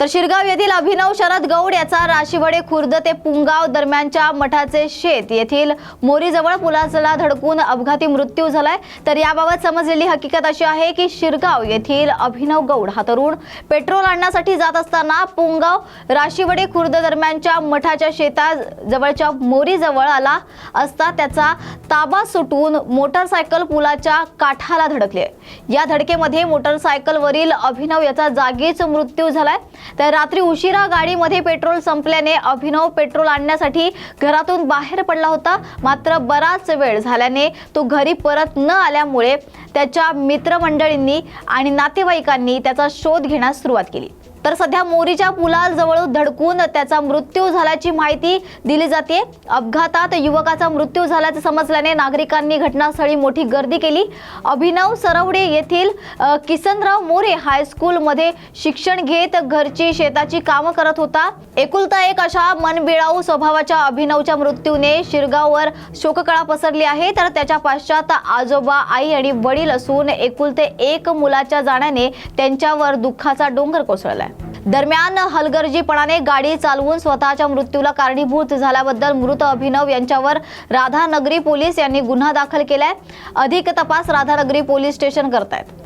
तर शिरगाव येथील अभिनव शरद गौड याचा राशिवडे खुर्द ते पुंगाव दरम्यानच्या मठाचे शेत. येथील मोरीजवळ पुलाला धडकून अपघाती मृत्यू झालाय. तर याबाबत समजलेली हकीकत अशी आहे की शिरगाव येथील अभिनव गौड हा तरुण पेट्रोल आणण्यासाठी जात असताना पुंगाव राशिवडे खुर्द दरम्यानच्या मठाच्या शेतात जवळच्या मोरीजवळ आला असता त्याचा ताबा सुटून मोटरसायकल पुलाच्या काठाला धडकले. या धडकेमध्ये मोटरसायकलवरील अभिनव याचा जागीच मृत्यू झालाय. तर रात्री उशिरा गाडीमध्ये पेट्रोल संपल्याने अभिनव पेट्रोल आणण्यासाठी घरातून बाहेर पडला होता. मात्र बराच वेळ झाल्याने तो घरी परत न आल्यामुळे त्याच्या मित्रमंडळींनी आणि नातेवाईकांनी त्याचा शोध घेण्यास सुरुवात केली. तर सध्या मोरीच्या पुलाजवळ धडकून त्याचा मृत्यू झाल्याची माहिती दिली जाते. अपघातात युवकाचा मृत्यू झाल्याचे समजल्याने नागरिकांनी घटनास्थळी मोठी गर्दी केली. अभिनव सरवडे येथील किसनराव मोरे हायस्कूलमध्ये शिक्षण घेत घरची शेताची कामं करत होता. एकुलता एक अशा मनबिळाऊ स्वभावाच्या अभिनवच्या मृत्यूने शिरगाववर शोककळा पसरली आहे. तर त्याच्या पश्चात आजोबा आई आणि वडील असून एकुलते एक मुलाच्या जाण्याने त्यांच्यावर दुःखाचा डोंगर कोसळलाय. दरम्यान हलगर्जीपणाने गाडी चालवून स्वतःच्या मृत्यूला कारणीभूत झाल्याबद्दल मृत अभिनव यांच्यावर राधानगरी पोलीस यांनी गुन्हा दाखल केलाय. अधिक तपास राधानगरी पोलीस स्टेशन करतायत.